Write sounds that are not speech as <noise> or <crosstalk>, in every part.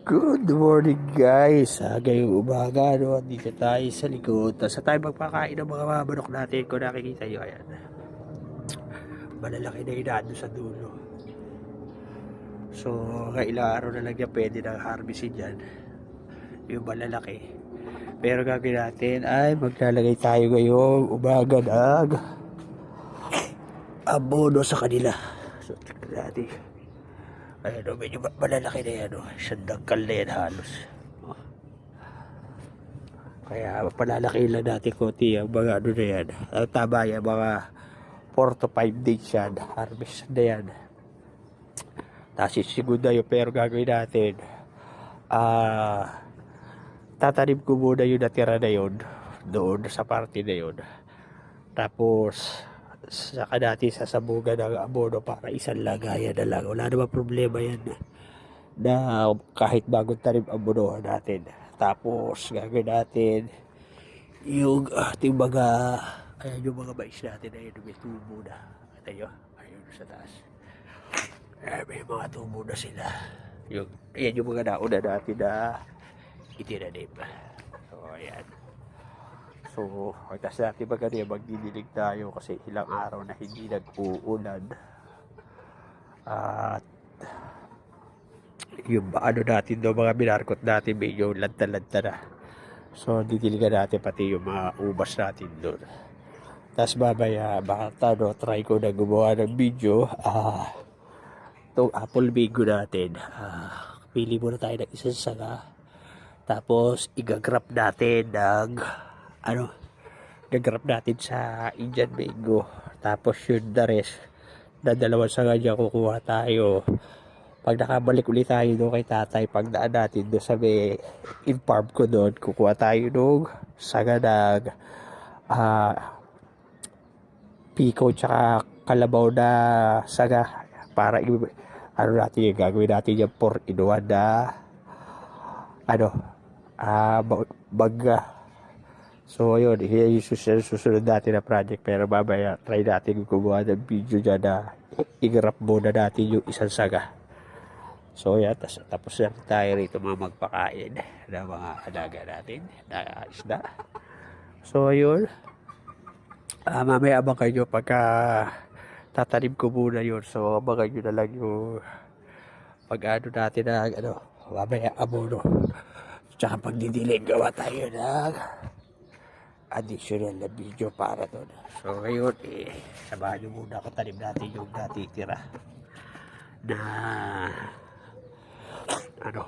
Good morning guys. Ah, ngayong umaga, no, dito tayo sa likod. Tapos tayo magpakain ng mga manok natin. Kung nakikita nyo, ayan. Malalaki na inado sa dulo. So, kailang araw na lang yan pwede nang harvestin yan. Yung malalaki. Pero gagawin natin ay maglalagay tayo ngayong umaga ng <laughs> abono sa kanila. So, tignan natin. Ayan o, medyo ma- malalaki na yan o. Isang dangkal na yan halos. Kaya palalaki lang natin konti ang mga ano na yan. Ang tama yan, mga 4 to 5 days yan. Harvest na yan. Tapos isigunda yun, pero gagawin natin. Ah, tatanim ko muna yung natira na yun. Doon sa party na yun. Tapos, saka natin sasabugan ng abono para isang lagayan na lang. Wala naman problema yan na kahit bagong tanim abono natin. Tapos gagawin natin yung ating mga ayan yung mga mais natin ayun may tubo na. Ito yun, ayun sa taas. Ayan, may mga tubo na sila. Yung, ayan yung mga nauna natin na itinanim. So, ayan. So, pagkas natin ba ganyan, magdidilig tayo kasi ilang araw na hindi nag-uulan. At yung ano natin do mga binarkot natin medyo lanta-lanta na. So, didiligan natin pati yung mga ubas natin doon. Tapos mamaya, baka no, try ko na gumawa ng video. Ah, itong apple mango natin. Ah, pili muna tayo ng isang sanga. Tapos, igagrap natin ng ano, gagrap natin sa Indian mango. Tapos yun the rest, na dalawang sanga dyan kukuha tayo. Pag nakabalik ulit tayo doon kay tatay, pag daan natin doon sa may in-farm ko doon, kukuha tayo doon sanga ng ah, piko tsaka kalabaw na saga para ano natin yung gagawin natin yung for in one na ano ah ba- baga So, ayun, yun yung susunod, susunod natin na project. Pero mamaya, try natin gumawa ng video dyan na i-grab muna natin yung isang saga. So, yan, tapos na tayo rito mga magpakain ng mga alaga natin na isda. So, ayun. Ah, mamaya abang kayo pagka tatanim ko muna yun. So, abangan nyo na lang yung pag-ano natin na, ano, mamaya abono. Tsaka pagdidilig, gawa tayo ng additional na video para doon. So ngayon, eh, samahan nyo muna katanim natin yung natitira na ano,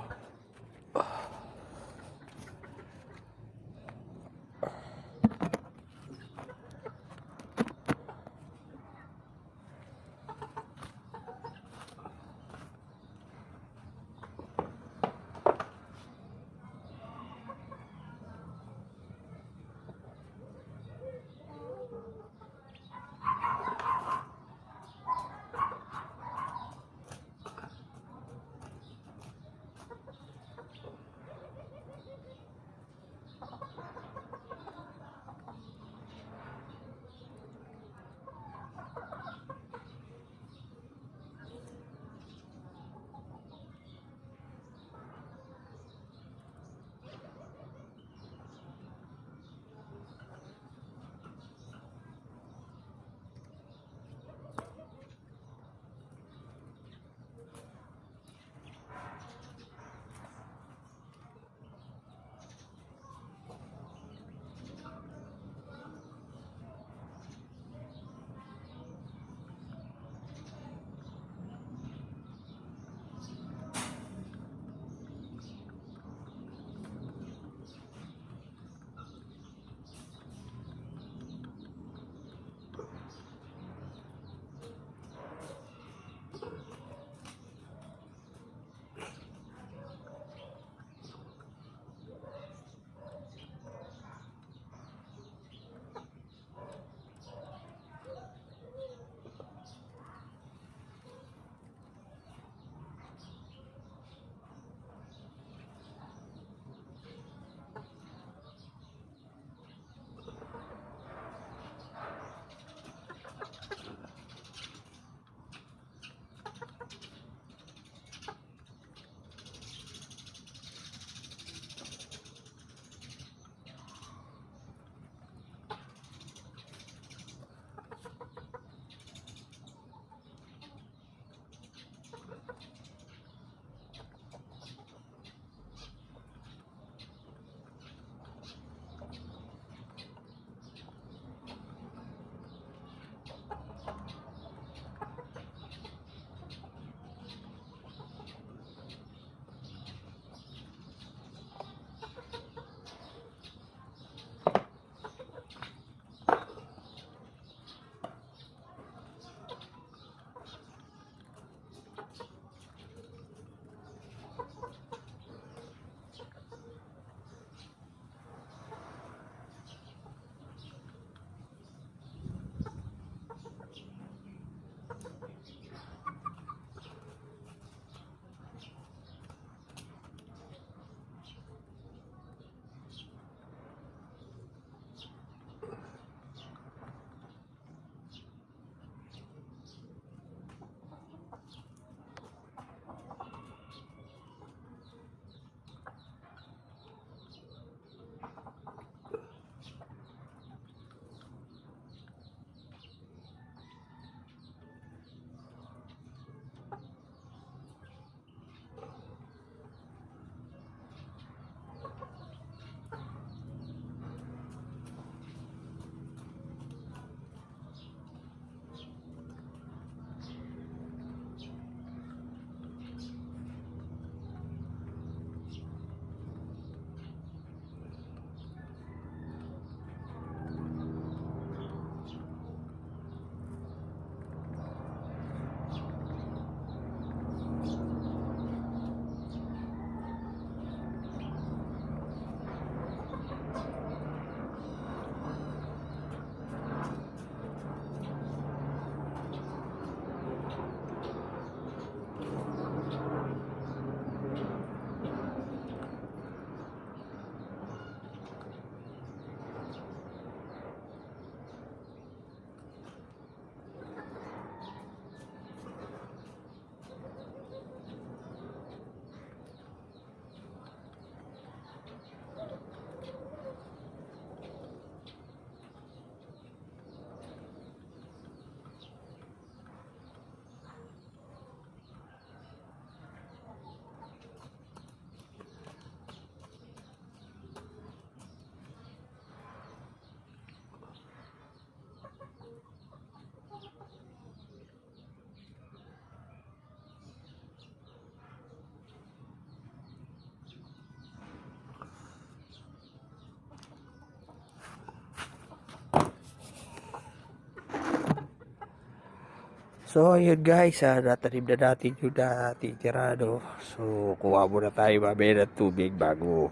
So, yun guys, ah, natanim na natin yung dating tirano. So, kuha muna tayo mamaya ng tubig bago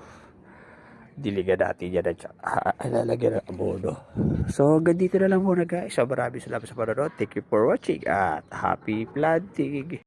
diligan natin yan at saka ah, lalagyan ng abono. So, hanggang na lang muna guys. So, maraming salamat sa panonood. Thank you for watching at happy planting!